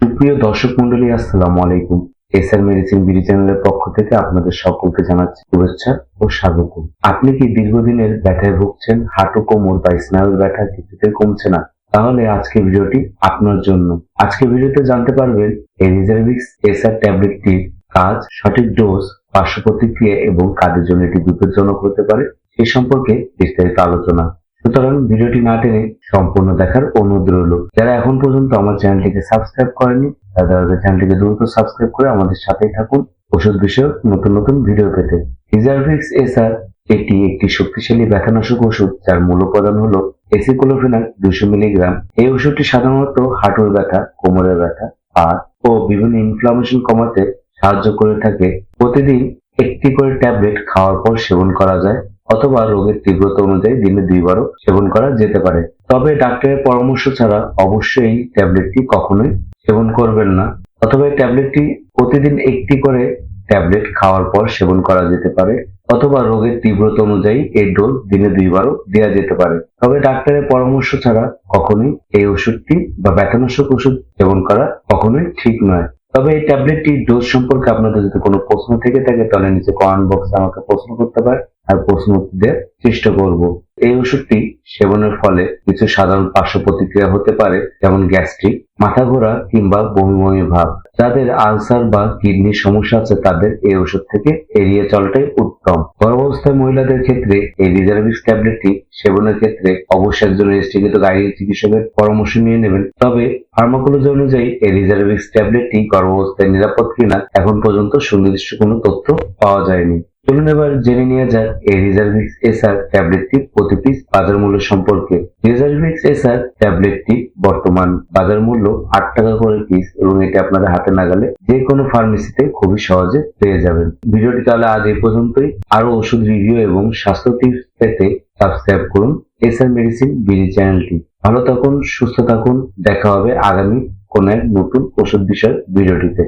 সুপ্রিয় দর্শক মন্ডলী আসসালামু আলাইকুম। এসআর মেডিসিন বিডি চ্যানেলের পক্ষ থেকে আপনাদের সকলকে জানাচ্ছি শুভেচ্ছা ও স্বাগত। আপনি কি দীর্ঘদিনের ব্যথায় ভুগছেন? হাঁটু কোমর বা স্নায়ুর ব্যথা কিছুতে কমছে না? তাহলে আজকে ভিডিওটি আপনার জন্য। আজকে ভিডিওতে জানতে পারবেন এই রিজার্ভিক্স এসআর ট্যাবলেটটির কাজ, সঠিক ডোজ, পার্শ্ব প্রতিক্রিয়া এবং কাদের জন্য এটি বিপজ্জনক হতে পারে সে সম্পর্কে বিস্তারিত আলোচনা। সুতরাং ভিডিওটি না টেনে সম্পূর্ণ দেখার অনুরোধ রইল। যারা এখন পর্যন্ত আমার চ্যানেলটিকে সাবস্ক্রাইব করেনি তারা আমাদের চ্যানেলটিকে দ্রুত সাবস্ক্রাইব করে আমাদের সাথেই থাকুন ওষুধ বিষয়ক নতুন নতুন ভিডিও পেতে। রিজার্ভিক্স এসআর এটি একটি শক্তিশালী ব্যথানাশক ওষুধ যার মূল উপাদান হলো এসিক্লোফেনাক দুশো মিলিগ্রাম। এই ওষুধটি সাধারণত হাঁটুর ব্যথা, কোমরের ব্যথা আর ও বিভিন্ন ইনফ্লামেশন কমাতে সাহায্য করে থাকে। প্রতিদিন একটি করে ট্যাবলেট খাওয়ার পর সেবন করা যায়। অথবা রোগের তীব্রতা অনুযায়ী দিনে দুইবারও সেবন করা যেতে পারে। তবে ডাক্তারের পরামর্শ ছাড়া অবশ্যই ট্যাবলেটটি কখনোই সেবন করবেন না, অথবা এই ট্যাবলেটটি প্রতিদিন একটি করে ট্যাবলেট খাওয়ার পর সেবন করা যেতে পারে, অথবা রোগের তীব্রতা অনুযায়ী এই ডোজ দিনে দুইবারও দেওয়া যেতে পারে। তবে ডাক্তারের পরামর্শ ছাড়া কখনোই এই ওষুধটি বা ব্যথানাশক ওষুধ সেবন করা কখনোই ঠিক নয়। তবে এই ট্যাবলেটটি ডোজ সম্পর্কে আপনাদের যদি কোনো প্রশ্ন থেকে থাকে, তাহলে নিচে কমেন্ট বক্সে আমাকে প্রশ্ন করতে পারে আর প্রশ্ন উত্তর চেষ্টা করব। এই ওষুধটি সেবনের ফলে কিছু সাধারণ পার্শ্ব প্রতিক্রিয়া হতে পারে, যেমন গ্যাস্ট্রিক, মাথা ঘোরা কিংবা বমি বমি ভাব। যাদের আলসার বা কিডনির সমস্যা আছে, তাদের এই ওষুধ থেকে এড়িয়ে চলাটাই উত্তম। গর্ভাবস্থায় মহিলাদের ক্ষেত্রে এই রিজার্ভিক্স ট্যাবলেটটি সেবনের ক্ষেত্রে অবশ্যই একজন রেজিস্ট্রিকৃত গাড়ি চিকিৎসকের পরামর্শ নিয়ে নেবেন। তবে ফার্মাকোলজি অনুযায়ী এই রিজার্ভিক্স ট্যাবলেটটি গর্ভাবস্থায় নিরাপদ কিনা, এখন পর্যন্ত সুনির্দিষ্ট কোনো তথ্য পাওয়া যায়নি। চলুন এবার জেনে নেওয়া যাক এই রিজার্ভিক্স এসআর ট্যাবলেটটির প্রতি পিস বাজার মূল্য সম্পর্কে। রিজার্ভিক্স এসআর ট্যাবলেটটি বর্তমান বাজার মূল্য আট টাকা করে পিস এবং এটি আপনাদের হাতে নাগালে যে কোনো ফার্মেসিতে খুবই সহজে পেয়ে যাবেন। ভিডিওটি তাহলে আজ এই পর্যন্তই। আরও ওষুধ রিভিউ এবং স্বাস্থ্য টিপস পেতে সাবস্ক্রাইব করুন এসআর মেডিসিন বিডি চ্যানেলটি ভালো থাকুন, সুস্থ থাকুন। দেখা হবে আগামী কোন এক নতুন ওষুধ বিষয় ভিডিওটিতে।